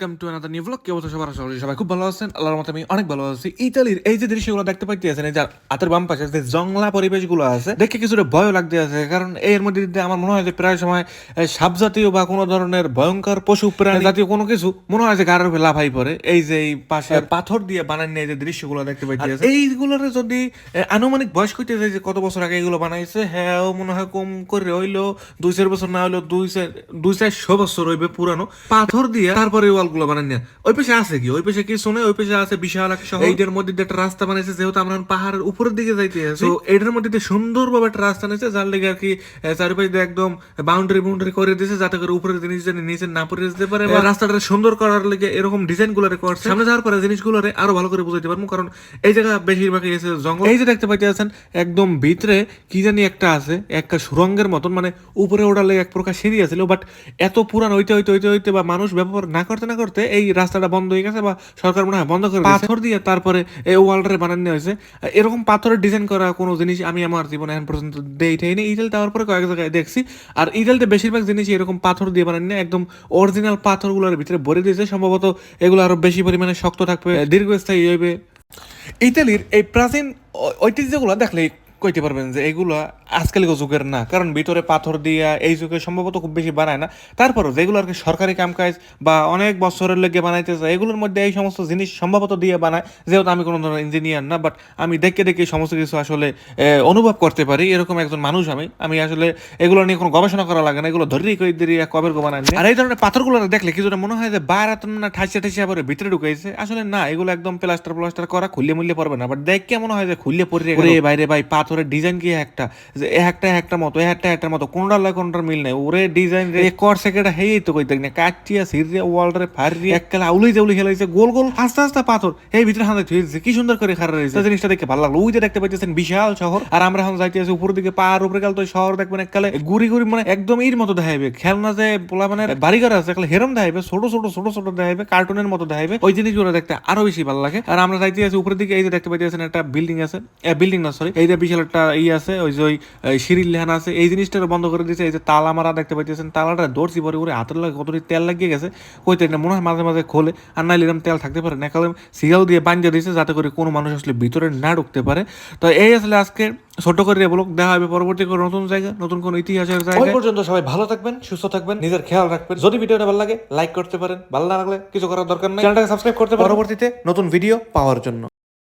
Welcome to another new blog কে অবস্থা সবার? আশা করি সবাই খুব ভালো আছেন। আল্লাহর মতে আমি অনেক ভালো আছি। ইতালির এই যে দৃশ্যগুলো দেখতে পাইতে আছেন এই যে হাতের বাম পাশে যে জংলা পরিবেশগুলো আছে দেখে কিছুটা ভয় লাগতে আছে। কারণ এর মধ্যে আমার মনে হয় যে প্রায় সময় সাপ জাতীয় বা কোনো ধরনের ভয়ঙ্কর পশু প্রাণী জাতীয় কোনো কিছু মনে হয় যে গাড়ের উপরে লাফাই পড়ে। এই যে এই পাশে পাথর দিয়ে বানান এই যে দৃশ্যগুলো দেখতে পাইতে আছে। এইগুলোর যদি আনুমানিক বয়স কইতে যায় যে কত বছর আগে এগুলো বানাইছে হ্যাঁ মনে হয় কম করে হইল দুই চার বছর না হইল দুই চার দুই চারশো বছর হইবে পুরানো। পাথর দিয়ে তারপরে ওয়াল গুলো বানান নিয়ে ওই পেশে আছে কি? ওই পেশে কি শুনে? ওই পেশে আছে বিশাল এক শহর। এইটার মধ্যে একটা রাস্তা বানাইছে যেহেতু আমরা পাহাড়ের উপরের দিকে যাইতে আছি তো এটার মধ্যে সুন্দরভাবে একটা রাস্তা নিয়েছে যার লেগে আর কি চারিপাশে একদম বাউন্ডারি বাউন্ডারি করে দিয়েছে যাতে করে উপরের জিনিস যেন নিচে না পড়ে যেতে পারে বা রাস্তাটা সুন্দর করার লেগে এরকম ডিজাইনগুলো করছে। সামনে যাওয়ার পরে জিনিসগুলোরে আরও ভালো করে বুঝাইতে পারব কারণ এই জায়গা বেশিরভাগই এসে জঙ্গল এই যে দেখতে পাইতে আছেন একদম ভিতরে কি জানি একটা আছে একটা সুরঙ্গের মতন মানে উপরে লেগে এক প্রকার সিঁড়ি আছিল বাট এত পুরান হইতে হইতে হইতে হইতে বা মানুষ ব্যবহার না করতে না করতে এই রাস্তাটা বন্ধ হয়ে গেছে বা সরকার মনে হয় বন্ধ করে পাথর দিয়ে তারপরে এই ওয়ালটারে বানানো হয়েছে। এরকম পাথরের ডিজাইন করা কোনো জিনিস আমি আমার জীবনে এখন পর্যন্ত দেখাইনি ইটেল দেওয়ার পরে কয়েক জায়গায় দেখছি। আর ইটেলতে বেশিরভাগ জিনিস এরকম পাথর দিয়ে বানানো একদম অরিজিনাল পাথরগুলোর ভিতরে ভরে দিয়েছে। সম্ভবত এগুলো আরও বেশি পরিমাণে শক্ত থাকবে, দীর্ঘস্থায়ী হইবে। ইতালির এই প্রাচীন ঐতিহ্যগুলো দেখলে কইতে পারবেন যে এগুলো আজকালকার যুগের না। কারণ ভিতরে পাথর দিয়া এই যুগে সম্ভবত খুব বেশি বানায় না। তারপরও যেগুলো আর কি সরকারি কামকাজ বা অনেক বছরের লেগে বানাইতেছে এগুলোর মধ্যে এই সমস্ত জিনিস সম্ভবত দিয়ে বানায়। যেহেতু আমি কোনো ধরনের ইঞ্জিনিয়ার না বাট আমি দেখে দেখে সমস্ত কিছু আসলে অনুভব করতে পারি। এরকম একজন মানুষ আমি। আমি আসলে এগুলো নিয়ে কোনো গবেষণা করা লাগে না। এগুলো ধরেই কই দিয়ে কবের গো বানায় আর এই ধরনের পাথরগুলো দেখলে কিছুটা মনে হয় যে বাইরে না ঠাসিয়া ঠাসিয়া পরে ভিতরে ঢুকাইছে? আসলে না, এগুলো একদম প্লাস্টার প্লাস্টার করা খুললে মুললে পড়বে না। বাট দেখে মনে হয় যে খুললে পড়ে ওরে বাইরে ভাই পাথরের ডিজাইন কি একটা? যে একটা একটা মতো একটা একটার মতো, কোনটার লাগে কোনটার মিল নাই। ওরে ডিজাইন রে কর সেকেটা হেই তো কইতে না, কাটিয়া সিরিয়া ওয়ালরে ফারিয়া এককালে আউলি জাউলি খেলাইছে গোল গোল, আস্তে আস্তে পাথর। এই ভিতরে হাতে থুইছে কি সুন্দর করে খাড়া রয়েছে। জিনিসটা দেখে ভালো লাগল। ওই যে দেখতে পাইতেছেন বিশাল শহর, আর আমরা এখন যাইতে আছি উপরের দিকে, পাহাড় উপরে গেল তো শহর দেখবেন এককালে গুড়ি গুড়ি মানে একদম এর মতো দেখাইবে। খেলনা যে পোলা মানে বাড়িঘর আছে, এককালে হেরম দেখাইবে, ছোট ছোট ছোট ছোট দেখাইবে কার্টুনের মতো দেখাইবে। ওই জিনিসগুলো দেখতে আরও বেশি ভালো লাগে। আর আমরা যাইতে উপরের দিকে, এই যে দেখতে পাইতেছেন একটা বিল্ডিং আছে। বিল্ডিং না সরি এই যে বিশাল একটা ই আছে ওই যে ওই সিঁড়ির লেহান আছে এই জিনিসটা বন্ধ করে দিয়েছে এই যে তালা মারা দেখতে পাইতেছেন তালাটা দৌড়ছি পরে ওরে হাতের লাগে কতটি তেল লাগিয়ে গেছে কইতে না মনে হয় মাঝে মাঝে খোলে আর নাইলে এরকম তেল থাকতে পারে। না কারণ সিগাল দিয়ে বাঞ্জা দিয়েছে যাতে করে কোনো মানুষ আসলে ভিতরে না ঢুকতে পারে। তো এই আসলে আজকে ছোট করে বলুক দেখা হবে পরবর্তী কোনো নতুন জায়গা নতুন কোনো ইতিহাসের জায়গা ওই পর্যন্ত সবাই ভালো থাকবেন সুস্থ থাকবেন নিজের খেয়াল রাখবেন। যদি ভিডিওটা ভালো লাগে লাইক করতে পারেন। ভালো না লাগলে কিছু করার দরকার নেই। চ্যানেলটাকে সাবস্ক্রাইব করতে পারেন। পরবর্তীতে নতুন ভিডিও পাওয়ার জন্য।